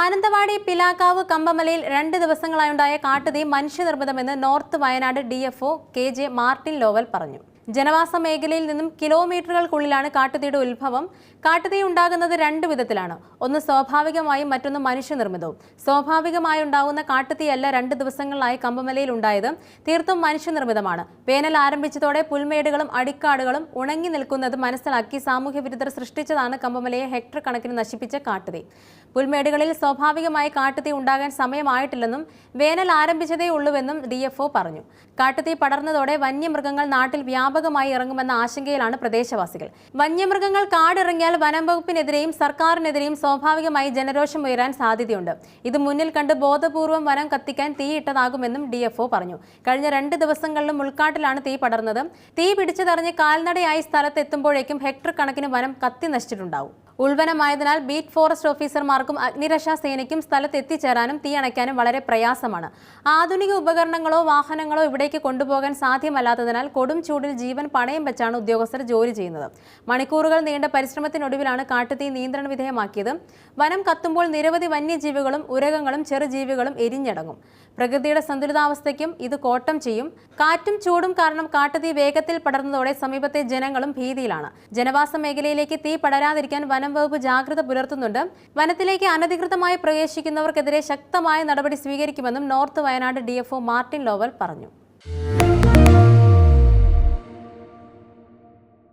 മാനന്തവാടി പിലാക്കാവ് കമ്പമലയിൽ രണ്ട് ദിവസങ്ങളായുണ്ടായ കാട്ടുതീ മനുഷ്യനിർമ്മിതമെന്ന് north Wayanad D K J Martin Lowell പറഞ്ഞു. ജനവാസ മേഖലയിൽ നിന്നും കിലോമീറ്ററുകൾക്കുള്ളിലാണ് കാട്ടുതീയുടെ ഉത്ഭവം. കാട്ടുതീ ഉണ്ടാകുന്നത് രണ്ട് വിധത്തിലാണ്. ഒന്ന് സ്വാഭാവികമായും മറ്റൊന്ന് മനുഷ്യനിർമ്മിതവും. സ്വാഭാവികമായി ഉണ്ടാകുന്ന കാട്ടുതീയല്ല രണ്ട് ദിവസങ്ങളിലായി കമ്പമലയിൽ ഉണ്ടായത്. തീർത്തും മനുഷ്യനിർമ്മിതമാണ്. വേനൽ ആരംഭിച്ചതോടെ പുൽമേടുകളും അടിക്കാടുകളും ഉണങ്ങി നിൽക്കുന്നത് മനസ്സിലാക്കി സാമൂഹ്യ വിരുദ്ധർ സൃഷ്ടിച്ചതാണ് കമ്പമലയെ ഹെക്ടർ കണക്കിന് നശിപ്പിച്ച കാട്ടുതീ. പുൽമേടുകളിൽ സ്വാഭാവികമായി കാട്ടുതീ ഉണ്ടാകാൻ സമയമായിട്ടില്ലെന്നും വേനൽ ആരംഭിച്ചതേ ഉള്ളൂവെന്നും ഡി പറഞ്ഞു. കാട്ടുതീ പടർന്നതോടെ വന്യമൃഗങ്ങൾ നാട്ടിൽ വ്യാപകമായി ഇറങ്ങുമെന്ന ആശങ്കയിലാണ് പ്രദേശവാസികൾ. വന്യമൃഗങ്ങൾ കാടിറങ്ങിയാൽ വനം വകുപ്പിനെതിരെയും സർക്കാരിനെതിരെയും സ്വാഭാവികമായി ജനരോഷം ഉയരാൻ സാധ്യതയുണ്ട്. ഇത് മുന്നിൽ കണ്ട് ബോധപൂർവം വനം കത്തിക്കാൻ തീയിട്ടതാകുമെന്നും ഡി പറഞ്ഞു. കഴിഞ്ഞ രണ്ട് ദിവസങ്ങളിലും ഉൾക്കാട്ടിലാണ് തീ പടർന്നത്. തീ പിടിച്ചതറിഞ്ഞ് കാൽനടയായി സ്ഥലത്തെത്തുമ്പോഴേക്കും ഹെക്ടർ കണക്കിന് വനം കത്തി നശിച്ചിട്ടുണ്ടാവും. ഉൾവനമായതിനാൽ ബീറ്റ് ഫോറസ്റ്റ് ഓഫീസർമാർക്കും അഗ്നിരക്ഷാ സേനയ്ക്കും സ്ഥലത്ത് എത്തിച്ചേരാനും തീ അണയ്ക്കാനും വളരെ പ്രയാസമാണ്. ആധുനിക ഉപകരണങ്ങളോ വാഹനങ്ങളോ ഇവിടേക്ക് കൊണ്ടുപോകാൻ സാധ്യമല്ലാത്തതിനാൽ കൊടും ചൂടിൽ ജീവൻ പണയം വെച്ചാണ് ഉദ്യോഗസ്ഥർ ജോലി ചെയ്യുന്നത്. മണിക്കൂറുകൾ നീണ്ട പരിശ്രമത്തിനൊടുവിലാണ് കാട്ടുതീ നിയന്ത്രണ വിധേയമാക്കിയത്. വനം കത്തുമ്പോൾ നിരവധി വന്യജീവികളും ഉരകങ്ങളും ചെറുജീവികളും എരിഞ്ഞടങ്ങും. പ്രകൃതിയുടെ സന്തുലിതാവസ്ഥയ്ക്കും ഇത് കോട്ടം ചെയ്യും. കാറ്റും ചൂടും കാരണം കാട്ടുതീ വേഗത്തിൽ പടർന്നതോടെ സമീപത്തെ ജനങ്ങളും ഭീതിയിലാണ്. ജനവാസ മേഖലയിലേക്ക് തീ പടരാതിരിക്കാൻ വനം വകുപ്പ് ജാഗ്രത പുലർത്തുന്നുണ്ട്. വനത്തിലേക്ക് അനധികൃതമായി പ്രവേശിക്കുന്നവർക്കെതിരെ ശക്തമായ നടപടി സ്വീകരിക്കുമെന്നും north Wayanad D Martin Lowell പറഞ്ഞു.